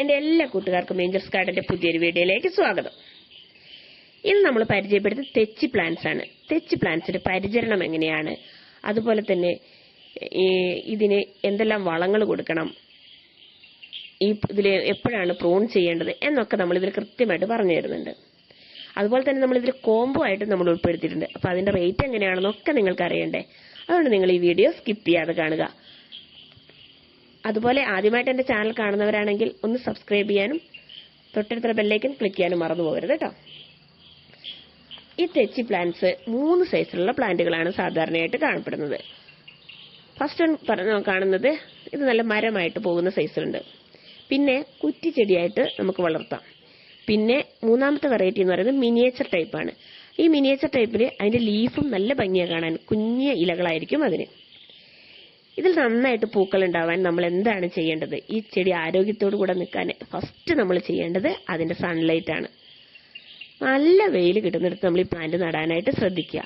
എന്റെ എല്ലാ കൂട്ടുകാർക്കും ഏഞ്ചൽസ് ഗാർഡന്റെ പുതിയൊരു വീഡിയോയിലേക്ക് സ്വാഗതം. ഇന്ന് നമ്മൾ പരിചയപ്പെടുത്തുന്നത് തെച്ചി പ്ലാന്റ്സ് ആണ്. തെച്ചി പ്ലാന്റ്സിന്റെ പരിചരണം എങ്ങനെയാണ്? അതുപോലെ തന്നെ ഇതിന് എന്തെല്ലാം വളങ്ങൾ കൊടുക്കണം? ഈ ഇതിൽ എപ്പോഴാണ് പ്രൂൺ ചെയ്യേണ്ടത്? എന്നൊക്കെ നമ്മൾ ഇതിൽ കൃത്യമായിട്ട് പറഞ്ഞു തരുന്നുണ്ട്. അതുപോലെ തന്നെ നമ്മൾ ഇതിൽ കോംബോ ആയിട്ട് നമ്മൾ ഉൾപ്പെടുത്തിയിട്ടുണ്ട്. അപ്പോൾ അതിന്റെ റേറ്റ് എങ്ങനെയാണെന്നൊക്കെ നിങ്ങൾക്ക് അറിയണ്ടേ. അതുകൊണ്ട് നിങ്ങൾ ഈ വീഡിയോ സ്കിപ്പ് ചെയ്യാതെ കാണുക. അതുപോലെ ആദ്യമായിട്ട് എന്റെ ചാനൽ കാണുന്നവരാണെങ്കിൽ ഒന്ന് സബ്സ്ക്രൈബ് ചെയ്യാനും തൊട്ടടുത്തുള്ള ബെല്ലൈക്കൻ ക്ലിക്ക് ചെയ്യാനും മറന്നു പോകരുത് കേട്ടോ. ഈ തെച്ചി പ്ലാന്റ്സ് മൂന്ന് സൈസിലുള്ള പ്ലാന്റുകളാണ് സാധാരണയായിട്ട് കാണപ്പെടുന്നത്. ഫസ്റ്റ് വൺ കാണുന്നത് ഇത് നല്ല മരമായിട്ട് പോകുന്ന സൈസിലുണ്ട് പിന്നെ കുറ്റിച്ചെടിയായിട്ട് നമുക്ക് വളർത്താം. പിന്നെ മൂന്നാമത്തെ വെറൈറ്റി എന്ന് പറയുന്നത് മിനിയേച്ചർ ടൈപ്പാണ് ഈ മിനിയേച്ചർ ടൈപ്പിൽ അതിന്റെ ലീഫും നല്ല ഭംഗിയാണ് കാണാൻ. കുഞ്ഞ ഇലകളായിരിക്കും അതിന്. ഇതിൽ നന്നായിട്ട് പൂക്കൾ ഉണ്ടാവാൻ നമ്മൾ എന്താണ് ചെയ്യേണ്ടത്? ഈ ചെടി ആരോഗ്യത്തോടു കൂടെ നിൽക്കാൻ ഫസ്റ്റ് നമ്മൾ ചെയ്യേണ്ടത് അതിന്റെ സൺലൈറ്റ് ആണ്. നല്ല വെയിൽ കിട്ടുന്നിടത്ത് നമ്മൾ ഈ പ്ലാന്റ് നടാനായിട്ട് ശ്രദ്ധിക്കുക.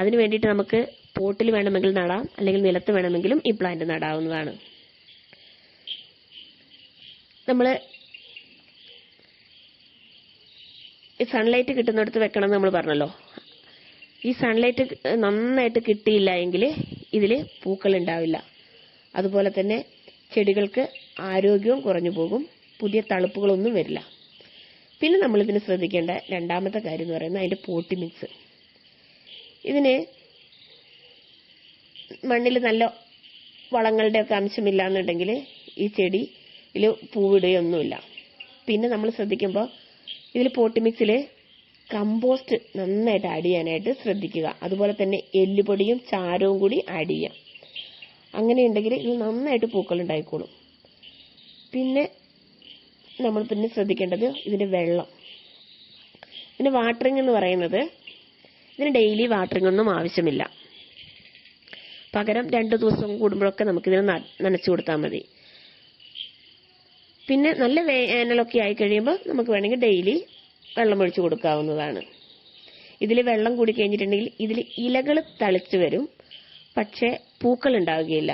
അതിന് വേണ്ടിയിട്ട് നമുക്ക് പോട്ടിൽ വേണമെങ്കിൽ നടാം അല്ലെങ്കിൽ നിലത്ത് വേണമെങ്കിലും ഈ പ്ലാന്റ് നടാവുന്നതാണ്. നമ്മൾ ഈ സൺലൈറ്റ് കിട്ടുന്നിടത്ത് വെക്കണം എന്ന് നമ്മൾ പറഞ്ഞല്ലോ. ഈ സൺലൈറ്റ് നന്നായിട്ട് കിട്ടിയില്ല എങ്കിൽ ഇതിൽ പൂക്കൾ ഉണ്ടാവില്ല. അതുപോലെ തന്നെ ചെടികൾക്ക് ആരോഗ്യവും കുറഞ്ഞു പോകും. പുതിയ തളുപ്പുകളൊന്നും വരില്ല. പിന്നെ നമ്മൾ ഇതിന് ശ്രദ്ധിക്കേണ്ട രണ്ടാമത്തെ കാര്യം എന്ന് പറയുന്നത് അതിന്റെ പോട്ടി മിക്സ് ഇതിന് മണ്ണിൽ നല്ല വളങ്ങളുടെ ഒക്കെ അംശമില്ല എന്നുണ്ടെങ്കിൽ ഈ ചെടിയിൽ പൂവിടുകയൊന്നുമില്ല. പിന്നെ നമ്മൾ ശ്രദ്ധിക്കുമ്പോൾ ഇതിൽ പോട്ടി മിക്സിൽ കമ്പോസ്റ്റ് നന്നായിട്ട് ആഡ് ചെയ്യാനായിട്ട് ശ്രദ്ധിക്കുക. അതുപോലെ തന്നെ എല്ലുപൊടിയും ചാരവും കൂടി ആഡ് ചെയ്യാം അങ്ങനെയുണ്ടെങ്കിൽ ഇത് നന്നായിട്ട് പൂക്കൾ ഉണ്ടായിക്കോളും. പിന്നെ നമ്മൾ പിന്നെ ശ്രദ്ധിക്കേണ്ടത് ഇതിന്റെ വെള്ളം. ഇതിന് വാട്ടറിംഗ് എന്ന് പറയുന്നത് ഇതിന് ഡെയിലി വാട്ടറിംഗ് ഒന്നും ആവശ്യമില്ല. പകരം രണ്ടു ദിവസം കൂടുമ്പോഴൊക്കെ നമുക്കിതിന് നനച്ചു കൊടുത്താൽ മതി. പിന്നെ നല്ല വേനലൊക്കെ ആയി കഴിയുമ്പോൾ നമുക്ക് വേണമെങ്കിൽ ഡെയിലി വെള്ളം ഒഴിച്ചു കൊടുക്കാവുന്നതാണ്. ഇതിൽ വെള്ളം കൂടി കഴിഞ്ഞിട്ടുണ്ടെങ്കിൽ ഇതിൽ ഇലകൾ തളിച്ചു വരും. പക്ഷേ പൂക്കൾ ഉണ്ടാവുകയില്ല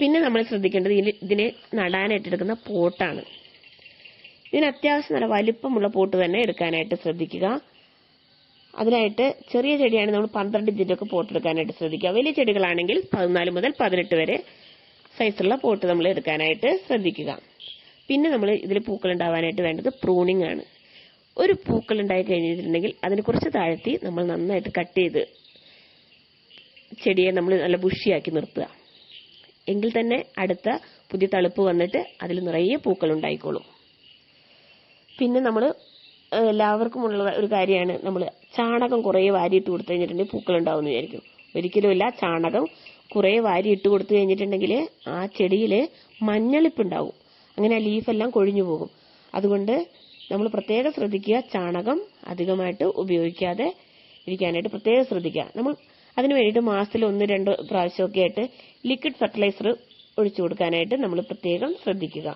പിന്നെ നമ്മൾ ശ്രദ്ധിക്കേണ്ടത് ഇതിനെ നടാനായിട്ട് എടുക്കുന്ന പോട്ടാണ്. ഇതിന് അത്യാവശ്യം നല്ല വലിപ്പമുള്ള പോട്ട് തന്നെ എടുക്കാനായിട്ട് ശ്രദ്ധിക്കുക. അതിനായിട്ട് ചെറിയ ചെടിയാണ് നമ്മൾ പന്ത്രണ്ട് ഇഞ്ചിന്റെ ഒക്കെ പോട്ട് എടുക്കാനായിട്ട് ശ്രദ്ധിക്കുക. വലിയ ചെടികളാണെങ്കിൽ പതിനാല് മുതൽ പതിനെട്ട് വരെ സൈസുള്ള പോട്ട് നമ്മൾ എടുക്കാനായിട്ട് ശ്രദ്ധിക്കുക. പിന്നെ നമ്മൾ ഇതിൽ പൂക്കൾ ഉണ്ടാവാനായിട്ട് വേണ്ടത് പ്രൂണിംഗ് ആണ്. ഒരു പൂക്കൾ ഉണ്ടായി കഴിഞ്ഞിട്ടുണ്ടെങ്കിൽ അതിനെ കുറച്ച് താഴ്ത്തി നമ്മൾ നന്നായിട്ട് കട്ട് ചെയ്ത് ചെടിയെ നമ്മൾ നല്ല ബുഷിയാക്കി നിർത്തുക. എങ്കിൽ തന്നെ അടുത്ത പുതിയ തളുപ്പ് വന്നിട്ട് അതിൽ നിറയെ പൂക്കൾ ഉണ്ടായിക്കോളും. പിന്നെ നമ്മൾ എല്ലാവർക്കും ഉള്ള ഒരു കാര്യമാണ് നമ്മൾ ചാണകം കുറേ വാരിയിട്ട് കൊടുത്തു കഴിഞ്ഞിട്ടുണ്ടെങ്കിൽ പൂക്കൾ ഉണ്ടാവുമെന്ന് വിചാരിക്കും. ഒരിക്കലുമില്ല ചാണകം കുറേ വാരി ഇട്ട് കൊടുത്തു കഴിഞ്ഞിട്ടുണ്ടെങ്കിൽ ആ ചെടിയിൽ മഞ്ഞളിപ്പ് ഉണ്ടാവും അങ്ങനെ ആ ലീഫെല്ലാം കൊഴിഞ്ഞു പോകും. അതുകൊണ്ട് നമ്മൾ പ്രത്യേകം ശ്രദ്ധിക്കുക ചാണകം അധികമായിട്ട് ഉപയോഗിക്കാതെ ഇരിക്കാനായിട്ട് പ്രത്യേകം ശ്രദ്ധിക്കുക. നമ്മൾ അതിന് വേണ്ടിയിട്ട് മാസത്തിൽ ഒന്ന് രണ്ട് പ്രാവശ്യമൊക്കെ ആയിട്ട് ലിക്വിഡ് ഫെർട്ടിലൈസർ ഒഴിച്ചു കൊടുക്കാനായിട്ട് നമ്മൾ പ്രത്യേകം ശ്രദ്ധിക്കുക.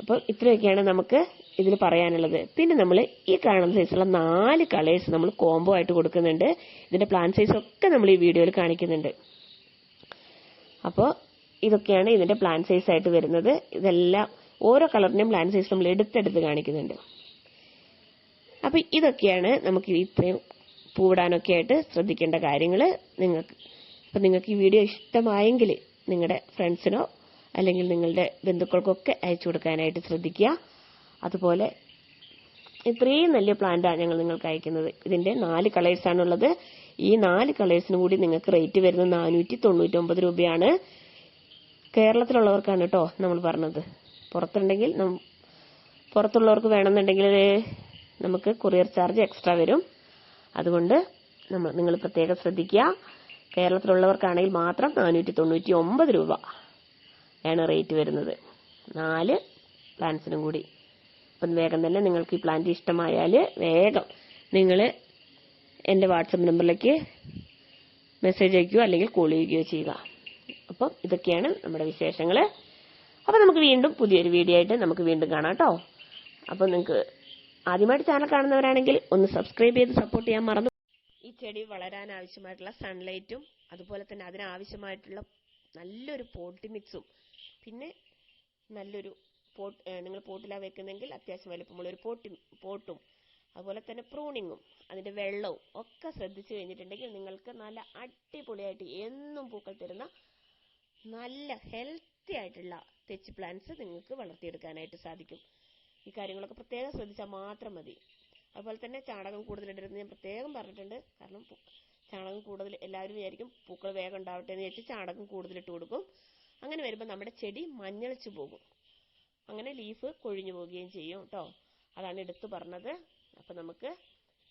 അപ്പോൾ ഇത്രയൊക്കെയാണ് നമുക്ക് ഇതിൽ പറയാനുള്ളത്. പിന്നെ നമ്മൾ ഈ കാണുന്ന സൈസുള്ള നാല് കളേഴ്സ് നമ്മൾ കോംബോ ആയിട്ട് കൊടുക്കുന്നുണ്ട്. ഇതിന്റെ പ്ലാൻ സൈസ് ഒക്കെ നമ്മൾ ഈ വീഡിയോയിൽ കാണിക്കുന്നുണ്ട്. അപ്പോൾ ഇതൊക്കെയാണ് ഇതിന്റെ പ്ലാൻ സൈസ് ആയിട്ട് വരുന്നത്. ഇതെല്ലാം ഓരോ കളറിന്റെയും പ്ലാൻ സൈസ് നമ്മൾ എടുത്തെടുത്ത് കാണിക്കുന്നുണ്ട്. അപ്പൊ ഇതൊക്കെയാണ് നമുക്ക് ഇത്രയും പൂവിടാനൊക്കെ ആയിട്ട് ശ്രദ്ധിക്കേണ്ട കാര്യങ്ങൾ നിങ്ങൾക്ക് അപ്പം നിങ്ങൾക്ക് ഈ വീഡിയോ ഇഷ്ടമായെങ്കിൽ നിങ്ങളുടെ ഫ്രണ്ട്സിനോ അല്ലെങ്കിൽ നിങ്ങളുടെ ബന്ധുക്കൾക്കൊക്കെ അയച്ചു കൊടുക്കാനായിട്ട് ശ്രദ്ധിക്കുക. അതുപോലെ ഇത്രയും നല്ല പ്ലാന്റാണ് ഞങ്ങൾ നിങ്ങൾക്ക് അയക്കുന്നത്. ഇതിന്റെ നാല് കളേഴ്സ് ഉള്ളത് ഈ നാല് കളേഴ്സിനും കൂടി നിങ്ങൾക്ക് റേറ്റ് വരുന്നത് നാനൂറ്റി തൊണ്ണൂറ്റി ഒമ്പത് രൂപയാണ്. കേരളത്തിലുള്ളവർക്കാണ് കേട്ടോ നമ്മൾ പറഞ്ഞത്. പുറത്തുണ്ടെങ്കിൽ പുറത്തുള്ളവർക്ക് വേണമെന്നുണ്ടെങ്കിൽ നമുക്ക് കൊറിയർ ചാർജ് എക്സ്ട്രാ വരും. അതുകൊണ്ട് നമ്മൾ നിങ്ങൾ പ്രത്യേകം ശ്രദ്ധിക്കുക. കേരളത്തിലുള്ളവർക്കാണെങ്കിൽ മാത്രം നാനൂറ്റി തൊണ്ണൂറ്റി ഒമ്പത് രൂപ ആണ് റേറ്റ് വരുന്നത്. നാല് പ്ലാന്റ്സിനും കൂടി. അപ്പം വേഗം തന്നെ നിങ്ങൾക്ക് ഈ പ്ലാന്റ് ഇഷ്ടമായാൽ വേഗം നിങ്ങൾ എന്റെ വാട്സപ്പ് നമ്പറിലേക്ക് മെസ്സേജ് അയക്കുകയോ അല്ലെങ്കിൽ കോൾ ചെയ്യുകയോ ചെയ്യുക. അപ്പം ഇതൊക്കെയാണ് നമ്മുടെ വിശേഷങ്ങൾ അപ്പം നമുക്ക് വീണ്ടും പുതിയൊരു വീഡിയോ ആയിട്ട് നമുക്ക് വീണ്ടും കാണാം കേട്ടോ. അപ്പം നിങ്ങൾക്ക് ആദ്യമായിട്ട് ചാനൽ കാണുന്നവരാണെങ്കിൽ ഒന്ന് സബ്സ്ക്രൈബ് ചെയ്ത് സപ്പോർട്ട് ചെയ്യാൻ മറന്നു. ഈ ചെടി വളരാൻ ആവശ്യമായിട്ടുള്ള സൺലൈറ്റും അതുപോലെ തന്നെ അതിനാവശ്യമായിട്ടുള്ള നല്ലൊരു പോട്ടി മിക്സും പിന്നെ നല്ലൊരു പോട്ട് നിങ്ങൾ പോട്ടിലാണ് വെക്കുന്നെങ്കിൽ അത്യാവശ്യം വലിപ്പമുള്ള ഒരു പോട്ടി പോട്ടും അതുപോലെ തന്നെ പ്രൂണിങ്ങും അതിന്റെ വെള്ളവും ഒക്കെ ശ്രദ്ധിച്ചു കഴിഞ്ഞിട്ടുണ്ടെങ്കിൽ നിങ്ങൾക്ക് നല്ല അടിപൊളിയായിട്ട് എന്നും പൂക്കൾ തരുന്ന നല്ല ഹെൽത്തി ആയിട്ടുള്ള തെച്ചി പ്ലാന്റ്സ് നിങ്ങൾക്ക് വളർത്തിയെടുക്കാനായിട്ട് സാധിക്കും. ഈ കാര്യങ്ങളൊക്കെ പ്രത്യേകം ശ്രദ്ധിച്ചാൽ മാത്രം മതി. അതുപോലെ തന്നെ ചാണകം കൂടുതൽ ഞാൻ പ്രത്യേകം പറഞ്ഞിട്ടുണ്ട്. കാരണം ചാണകം കൂടുതൽ എല്ലാവരും വിചാരിക്കും പൂക്കൾ വേഗം ഉണ്ടാവട്ടെ എന്ന് വിചാരിച്ച് ചാണകം കൂടുതൽ ഇട്ട് കൊടുക്കും. അങ്ങനെ വരുമ്പോൾ നമ്മുടെ ചെടി മഞ്ഞളിച്ചു പോകും. അങ്ങനെ ലീഫ് കൊഴിഞ്ഞു പോവുകയും ചെയ്യും കേട്ടോ. അതാണ് എടുത്തു പറഞ്ഞത്. അപ്പം നമുക്ക്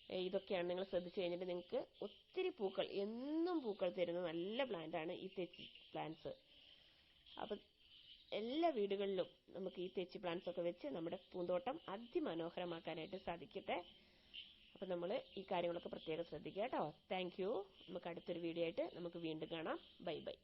ഇതൊക്കെയാണ് നിങ്ങൾ ശ്രദ്ധിച്ചു കഴിഞ്ഞിട്ട് നിങ്ങൾക്ക് ഒത്തിരി പൂക്കൾ എന്നും പൂക്കൾ തരുന്ന നല്ല പ്ലാന്റ് ആണ് ഈ തെച്ചി പ്ലാന്റ്സ് അപ്പൊ എല്ലാ വീടുകളിലും നമുക്ക് ഈ തെച്ചി പ്ലാന്റ്സ് ഒക്കെ വെച്ച് നമ്മുടെ പൂന്തോട്ടം അതിമനോഹരമാക്കാനായിട്ട് സാധിക്കട്ടെ. അപ്പൊ നമ്മൾ ഈ കാര്യങ്ങളൊക്കെ പ്രത്യേകം ശ്രദ്ധിക്കുക കേട്ടോ. താങ്ക് യു നമുക്ക് അടുത്തൊരു വീഡിയോ ആയിട്ട് നമുക്ക് വീണ്ടും കാണാം. Bye bye